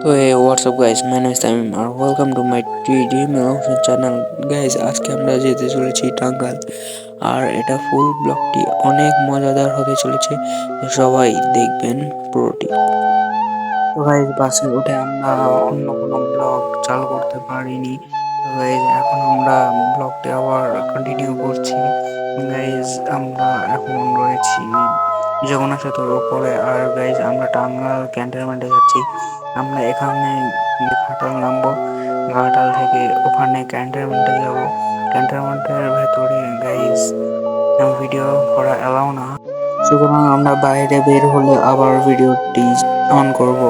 What's up guys, my name is Tamim and welcome to my 3D Motion channel. Guys, আজকে আমরা যেতে চলেছি টাঙ্গাল আর এটা ফুল ব্লগটি অনেক মজাদার হতে চলেছে। তো সবাই দেখবেন পুরোটি। তো গাইজ বাসে উঠে আমরা অন্য কোনো ব্লগ চালু করতে পারিনি। তো গাইজ এখন আমরা ব্লগটি আবার কন্টিনিউ করছি। গাইজ আমরা এখন রয়েছি যমুনা সেতুর উপরে আর গাইজ আমরা টাঙ্গাল ক্যান্টনমেন্টে যাচ্ছি। আমরা এখানে ঘাটাল নামবো, ঘাটাল থেকে ওখানে ক্যান্টনমেন্টে যাব। ক্যান্টনমেন্টের ভেতরে গাইজ ভিডিও করা এলাও না। সুতরাং আমরা বাইরে বের হলে আবার ভিডিওটি অন করব।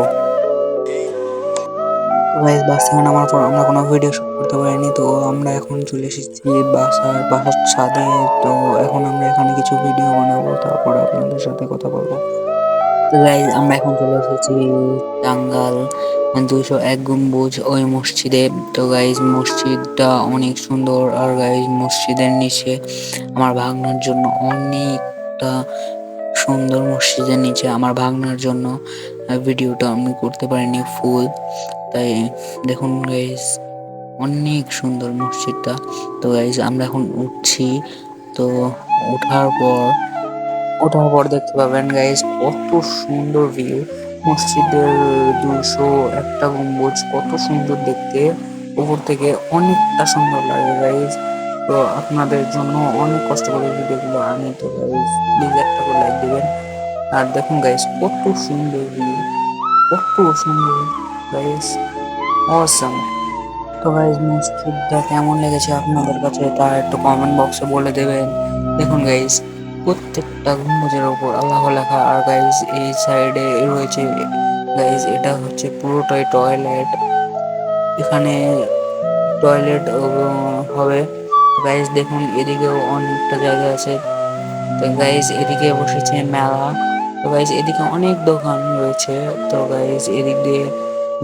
গাইজ বাস থেকে নামার পর আমরা কোনো ভিডিও শুট করতে পারিনি, তো আমরা এখন চলে এসেছি বাসার বাসার ছাদে। তো এখন আমরা এখানে কিছু ভিডিও বানাবো, তারপর আপনাদের সাথে কথা বলব। তো গাইজ আমরা এখন চলে এসেছি টাঙ্গাল, দুশো এক গম্বুজ ওই মসজিদে। তো গাইজ মসজিদটা অনেক সুন্দর আর গাইজ মসজিদের নিচে আমার ভাগনার জন্য অনেকটা সুন্দর মসজিদের নিচে আমার ভাগনার জন্য ভিডিওটা আমি করতে পারিনি ফুল তাই দেখুন গাইজ অনেক সুন্দর মসজিদটা। তো গাইজ আমরা এখন উঠছি। তো ওঠার পর ওঠার পর দেখতে পাবেন গাইজ কত সুন্দর ভিউ মসজিদের দুশো একটা গম্বুজ, কত সুন্দর দেখতে। উপর থেকে অনেকটা সুন্দর লাগে গাইজ তো আপনাদের জন্য অনেক কষ্ট করে ভিডিওগুলো আনি তো গাইজ প্লিজ একটা করে লাইক দিবেন। আর দেখুন গাইজ কত সুন্দর ভিউ কত সুন্দর গাইজ অসাম তো গাইজ মসজিদটা কেমন লেগেছে আপনাদের কাছে, তা একটু কমেন্ট বক্সে বলে দেবেন। দেখুন গাইজ প্রত্যেকটা গম্বুজের ওপর আল্লাহ লেখা, আর গাইজ এই সাইডে রয়েছে গাইজ এটা হচ্ছে পুরোটাই টয়লেট এখানে টয়লেট হবে। গাইজ দেখুন, এদিকেও অনেকটা জায়গা আছে। তো গাইজ এদিকে বসেছে মেলা। তো গাইজ এদিকে অনেক দোকান রয়েছে। তো গাইজ এদিক দিয়ে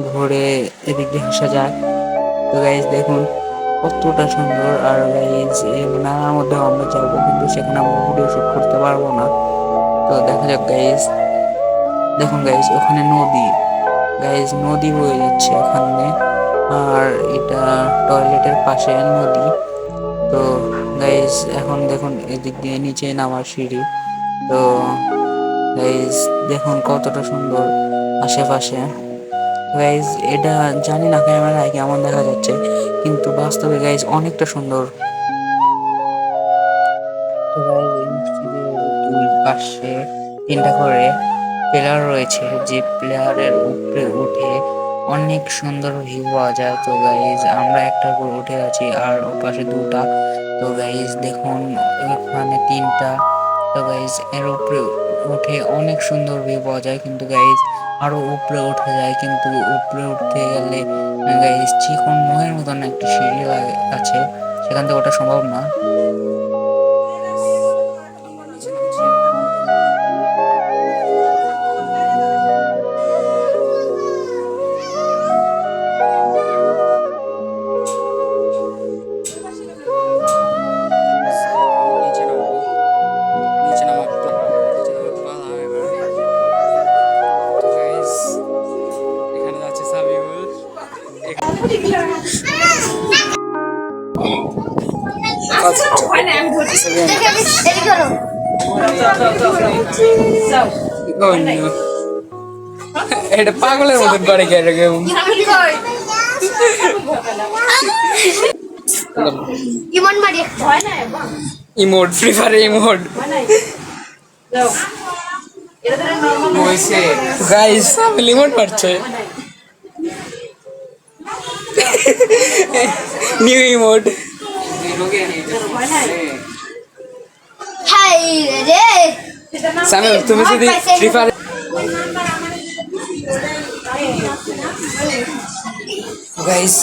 ঘুরে এদিক দিয়ে আসা যায় তো গাইজ দেখুন কতটা সুন্দর আর মেলার মধ্যেও আমরা যাব, কিন্তু সেখানে আমরা ভিডিও শুট করতে পারব না। তো দেখা যাক গাইজ দেখুন গাইজ ওখানে নদী। গাইজ নদী বয়ে যাচ্ছে ওখানে, আর এটা টয়লেটের পাশে নদী। তো গাইজ এখন দেখুন, এদিক দিয়ে নিচে নামার সিঁড়ি। তো গাইজ দেখুন কতটা সুন্দর আশেপাশে। গাইজ এটা জানি না ক্যামেরায় কেমন দেখা যাচ্ছে। বাস্তবে গাইজ অনেকটা সুন্দর। গাইজ পাশে তিনটা করে প্লেয়ার রয়েছে, যে প্লেয়ারের উপরে উঠে অনেক সুন্দর ভিউ পাওয়া যায়। তো গাইজ আমরা একটা করে উঠে আছি আর ওপাশে দুটা। তো গাইজ দেখুন, এখানে তিনটা। তো গাইজ এর উপরে উঠে অনেক সুন্দর ভিউ পাওয়া যায়। কিন্তু গাইজ আরও উপরে উঠে যায়। কিন্তু উপরে উঠতে গেলে চিকন মোহের মতন একটি সিঁড়ি আছে সেখান থেকে ওটা সম্ভব না। এটা পাগলের মতন করে কে কেউ মারি emote Free Fire emote guys আমি ইমোট মারছে নিউ ইমোট হাই রে। সামিল তুমি যদি ফ্রি ফায়ার গাইস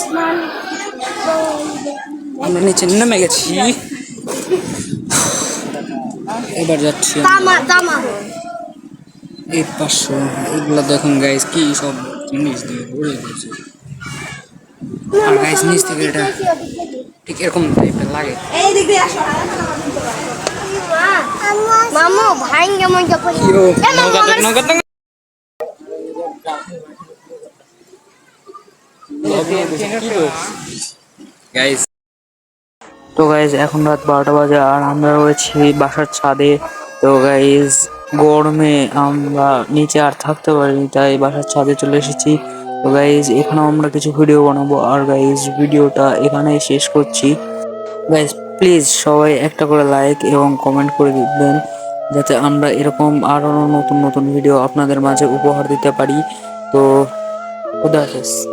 আমরা নিচে নেমে গেছি। এবার যাচ্ছি এই পাঁচশো এগুলো দেখুন গাইস কি সব জিনিস দিয়ে ভরে গেছে। আর গাইস নিচ থেকে এটা ঠিক এরকম টাইপের লাগে। এই দিক দিয়ে আসো মামু ভাই কেমন যখন তো- গাইস তো গাইজ এখন রাত বারোটা বাজে আর আমরা রয়েছি বাসার ছাদে। তো গাইজ গরমে আমরা নিচে আর থাকতে পারিনি তাই বাসার ছাদে চলে এসেছি। তো গাইজ এখানেও আমরা কিছু ভিডিও বানাবো। আর গাইজ ভিডিওটা এখানেই শেষ করছি। গাইজ প্লিজ সবাই একটা করে লাইক এবং কমেন্ট করে দিবেন, যাতে আমরা এরকম আরও নতুন নতুন ভিডিও আপনাদের মাঝে উপহার দিতে পারি। তো, খুদা হাফেজ।